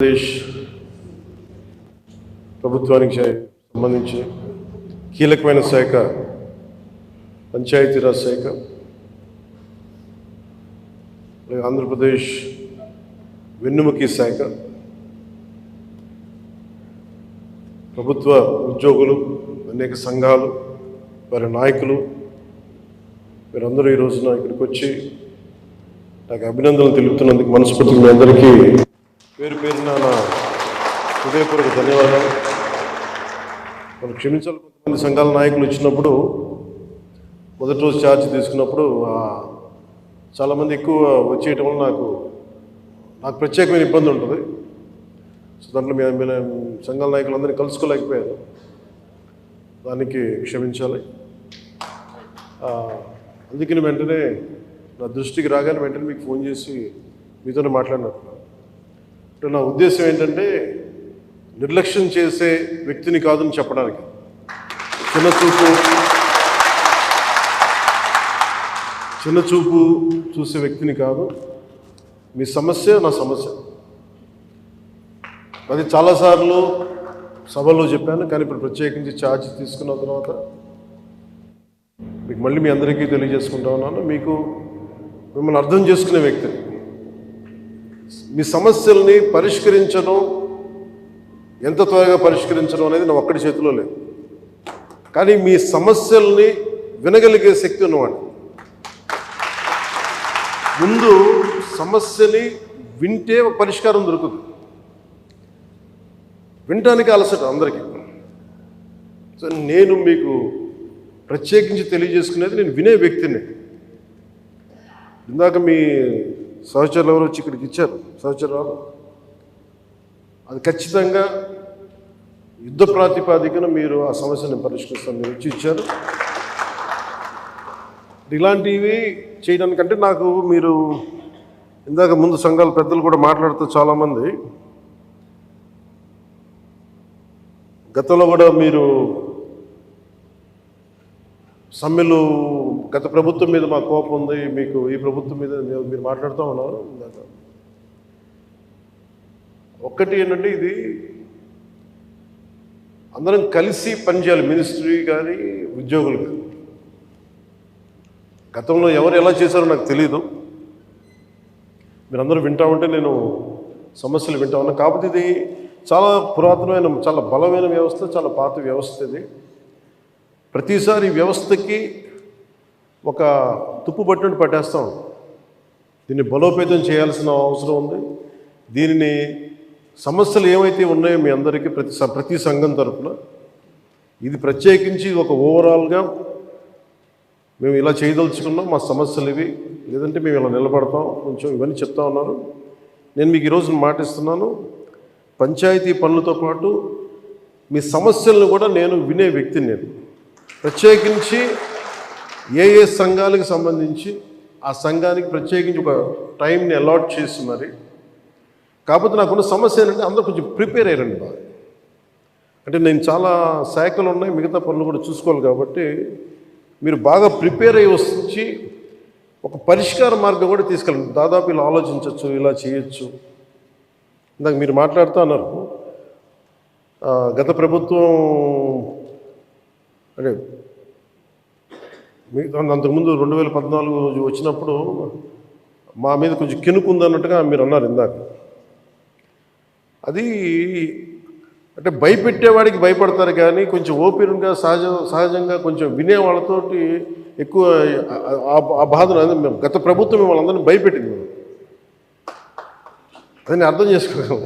ఆంధ్రప్రదేశ్ ప్రభుత్వానికి సంబంధించి కీలకమైన శాఖ పంచాయతీరాజ్ శాఖ ఆంధ్రప్రదేశ్ వెన్నుముకి శాఖ ప్రభుత్వ ఉద్యోగులు అనేక సంఘాలు వారి నాయకులు వీరందరూ ఈ రోజున ఇక్కడికి వచ్చి నాకు అభినందనలు తెలుపుతున్నందుకు మనస్ఫూర్తిగా మీ అందరికీ పేరు పేరున నా హృదయపూర్వక ధన్యవాదాలు. మనం క్షమించాలి కొంతమంది సంఘాల నాయకులు వచ్చినప్పుడు మొదటి రోజు ఛార్జ్ తీసుకున్నప్పుడు చాలామంది ఎక్కువ వచ్చేయటం వల్ల నాకు నాకు ప్రత్యేకమైన ఇబ్బంది ఉంటుంది. సో దాంట్లో మీ మీ సంఘాల నాయకులందరినీ కలుసుకోలేకపోయాను. దానికి క్షమించాలి. అందుకని వెంటనే నా దృష్టికి రాగానే వెంటనే మీకు ఫోన్ చేసి మీతోనే మాట్లాడినట్టు అంటే నా ఉద్దేశం ఏంటంటే నిర్లక్ష్యం చేసే వ్యక్తిని కాదని చెప్పడానికి. చిన్న చూపు చిన్న చూపు చూసే వ్యక్తిని కాదు. మీ సమస్య నా సమస్య. అది చాలాసార్లు సభలో చెప్పాను కానీ ఇప్పుడు ప్రత్యేకించి ఛార్జ్ తీసుకున్న తర్వాత మీకు మళ్ళీ మీ అందరికీ తెలియజేసుకుంటా ఉన్నాను. మీకు మిమ్మల్ని అర్థం చేసుకునే వ్యక్తిని. మీ సమస్యల్ని పరిష్కరించడం ఎంత త్వరగా పరిష్కరించడం అనేది నా ఒక్కడి చేతిలో లేదు. కానీ మీ సమస్యల్ని వినగలిగే శక్తి ఉన్నవాడు. ముందు సమస్యని వింటే పరిష్కారం దొరుకుతుంది. వినటానికి అలసట అందరికీ. సో నేను మీకు ప్రత్యేకించి తెలియజేసుకునేది నేను వినే వ్యక్తిని. ఇందాక మీ సహచరులు ఎవరు వచ్చి ఇక్కడికి ఇచ్చారు? సహచరులు అది ఖచ్చితంగా యుద్ధ ప్రాతిపాదికన మీరు ఆ సమస్యను పరిష్కరిస్తాను మీరు వచ్చి ఇచ్చారు. ఇలాంటివి చేయడానికంటే నాకు మీరు ఇందాక ముందు సంఘాల పెద్దలు కూడా మాట్లాడుతూ చాలామంది. గతంలో కూడా మీరు సమ్మెలు గత ప్రభుత్వం మీద మా కోపం ఉంది మీకు ఈ ప్రభుత్వం మీద మీరు మాట్లాడుతూ ఉన్నారు ఒక్కటి ఏంటంటే ఇది అందరం కలిసి పనిచేయాలి మినిస్ట్రీ కానీ ఉద్యోగులు కానీ. గతంలో ఎవరు ఎలా చేశారో నాకు తెలియదు మీరందరూ వింటా ఉంటే నేను సమస్యలు వింటా ఉన్నా. కాకపోతే ఇది చాలా పురాతనమైన చాలా బలమైన వ్యవస్థ చాలా పాత వ్యవస్థ ఇది. ప్రతిసారి వ్యవస్థకి ఒక తుప్పు పట్టినట్టు పట్టేస్తాం. దీన్ని బలోపేతం చేయాల్సిన అవసరం ఉంది. దీనిని సమస్యలు ఏమైతే ఉన్నాయో మీ అందరికీ ప్రతి ప్రతి సంఘం తరపున ఇది ప్రత్యేకించి ఒక ఓవరాల్గా మేము ఇలా చేయదలుచుకున్నాం. మా సమస్యలు ఇవి. లేదంటే మేము ఇలా నిలబడతాం. కొంచెం ఇవన్నీ చెప్తా ఉన్నారు. నేను మీకు ఈరోజు మాటిస్తున్నాను. పంచాయతీ పనులతో పాటు మీ సమస్యలను కూడా నేను వినే వ్యక్తిని నేను. ప్రత్యేకించి ఏ ఏ సంఘాలకు సంబంధించి ఆ సంఘానికి ప్రత్యేకించి ఒక టైంని అలాట్ చేసి మరి కాకపోతే నాకున్న సమస్య ఏంటంటే అందరూ కొంచెం ప్రిపేర్ అయ్యారండి బాగా. అంటే నేను చాలా శాఖలు ఉన్నాయి మిగతా పనులు కూడా చూసుకోవాలి కాబట్టి మీరు బాగా ప్రిపేర్ అయ్యి వచ్చి ఒక పరిష్కార మార్గం కూడా తీసుకెళ్ళండి. దాదాపు ఇలా ఆలోచించవచ్చు ఇలా చేయొచ్చు. ఇందాక మీరు మాట్లాడుతూ అన్నారు గత ప్రభుత్వం అంటే మిగతా అంతకుముందు రెండు వేల పద్నాలుగు రోజు వచ్చినప్పుడు మా మీద కొంచెం కినుకుంది అన్నట్టుగా మీరు అన్నారు ఇందాక అది అంటే భయపెట్టేవాడికి భయపడతారు కానీ కొంచెం ఓపెన్గా సహజ సహజంగా కొంచెం వినే వాళ్ళతోటి ఎక్కువ ఆ- బాధను మేము గత ప్రభుత్వం మిమ్మల్ని అందరినీ భయపెట్టింది మేము. దాన్ని అర్థం చేసుకోగలం